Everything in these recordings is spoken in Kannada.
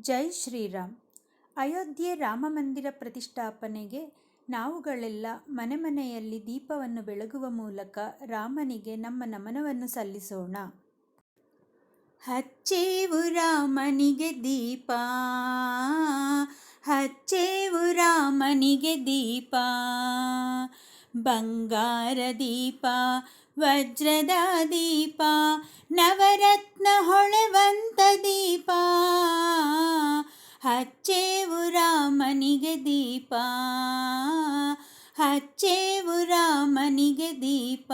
ಜೈ ಶ್ರೀರಾಮ್. ಅಯೋಧ್ಯೆ ರಾಮ ಮಂದಿರ ಪ್ರತಿಷ್ಠಾಪನೆಗೆ ನಾವುಗಳೆಲ್ಲ ಮನೆ ಮನೆಯಲ್ಲಿ ದೀಪವನ್ನು ಬೆಳಗುವ ಮೂಲಕ ರಾಮನಿಗೆ ನಮ್ಮ ನಮನವನ್ನು ಸಲ್ಲಿಸೋಣ. ಹಚ್ಚೇವು ರಾಮನಿಗೆ ದೀಪ, ಹಚ್ಚೇವು ರಾಮನಿಗೆ ದೀಪ, ಬಂಗಾರ ದೀಪ ವಜ್ರದ ದೀಪ ನವರತ್ನ ಹೊಳೆವಂತ ದೀಪ. ಹಚ್ಚೇವು ರಾಮನಿಗೆ ದೀಪ. ಹಚ್ಚೇವು ರಾಮನಿಗೆ ದೀಪ.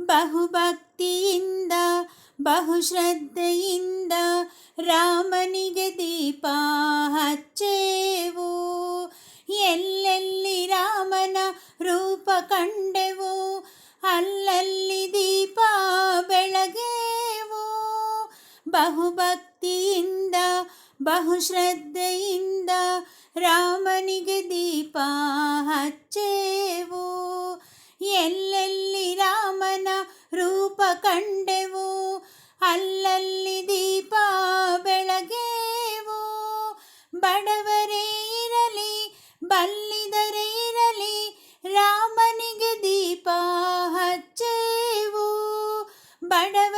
ಬಹುಭಕ್ತಿಯಿಂದ, ಬಹುಶ್ರದ್ಧೆಯಿಂದ ರಾಮನಿಗೆ ದೀಪ. ಹಚ್ಚೇವು ಬಹುಭಕ್ತಿಯಿಂದ, ಬಹುಶ್ರದ್ಧೆಯಿಂದ ರಾಮನಿಗೆ ದೀಪ ಹಚ್ಚೇವು. ಎಲ್ಲೆಲ್ಲಿ ರಾಮನ ರೂಪ ಕಂಡೆವು, ಅಲ್ಲಲ್ಲಿ ದೀಪ ಬೆಳಗೇವು. ಬಡವರೇ ಇರಲಿ, ಬಲ್ಲಿದರೆ ಇರಲಿ, ರಾಮನಿಗೆ ದೀಪ ಹಚ್ಚೇವು. ಬಡವರೇ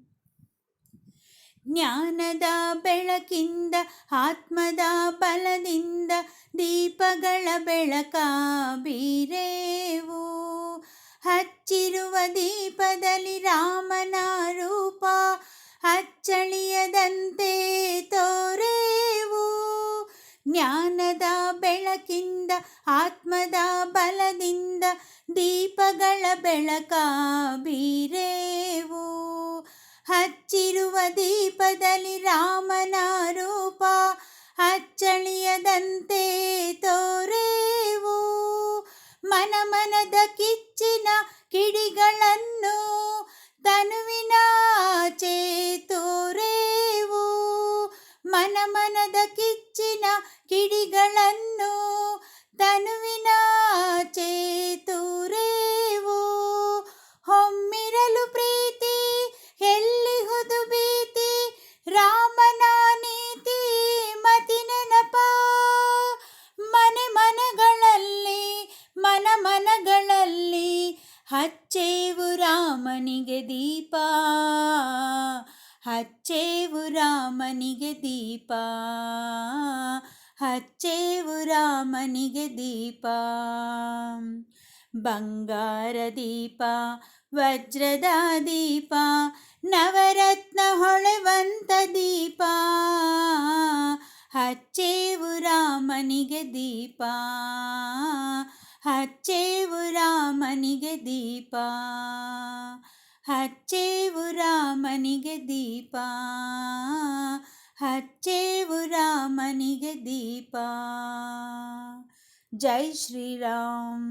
ಜ್ಞಾನದ ಬೆಳಕಿಂದ, ಆತ್ಮದ ಬಲದಿಂದ, ದೀಪಗಳ ಬೆಳಕ ಬೀರೇವು. ಹಚ್ಚಿರುವ ದೀಪದಲ್ಲಿ ರಾಮನ ರೂಪ ಅಚ್ಚಳಿಯದಂತೆ ತೋರೇವು. ಜ್ಞಾನದ ಬೆಳಕಿಂದ, ಆತ್ಮದ ಬಲದಿಂದ, ದೀಪಗಳ ಬೆಳಕ ಬೀರೇವು. ದೀಪದಲ್ಲಿ ರಾಮನ ರೂಪ ಅಚ್ಚಳಿಯದಂತೆ ತೋರೇವು. ಮನ ಮನದ ಕಿಚ್ಚಿನ ಕಿಡಿಗಳನ್ನು ತನುವಿನಾಚೆ ತೋರೇವು. ಮನ ಮನದ ಕಿಚ್ಚಿನ ಕಿಡಿಗಳನ್ನು ತನುವಿನಾಚೆ ಹಚ್ಚೇವು ರಾಮನಿಗೆ ದೀಪ ಹಚ್ಚೇವು ರಾಮನಿಗೆ ದೀಪ ಹಚ್ಚೇವು ರಾಮನಿಗೆ ದೀಪ ಬಂಗಾರ ದೀಪ ವಜ್ರದ ದೀಪ ನವರತ್ನ ಹೊಳೆವಂತ ದೀಪ ಹಚ್ಚೇವು ರಾಮನಿಗೆ ದೀಪ ಹಚ್ಚೇವು ರಾಮನಿಗೆ ದೀಪ ಹಚ್ಚೇವು ರಾಮನಿಗೆ ದೀಪ ಹಚ್ಚೇವು ರಾಮನಿಗೆ ದೀಪ ಜೈ ಶ್ರೀರಾಮ್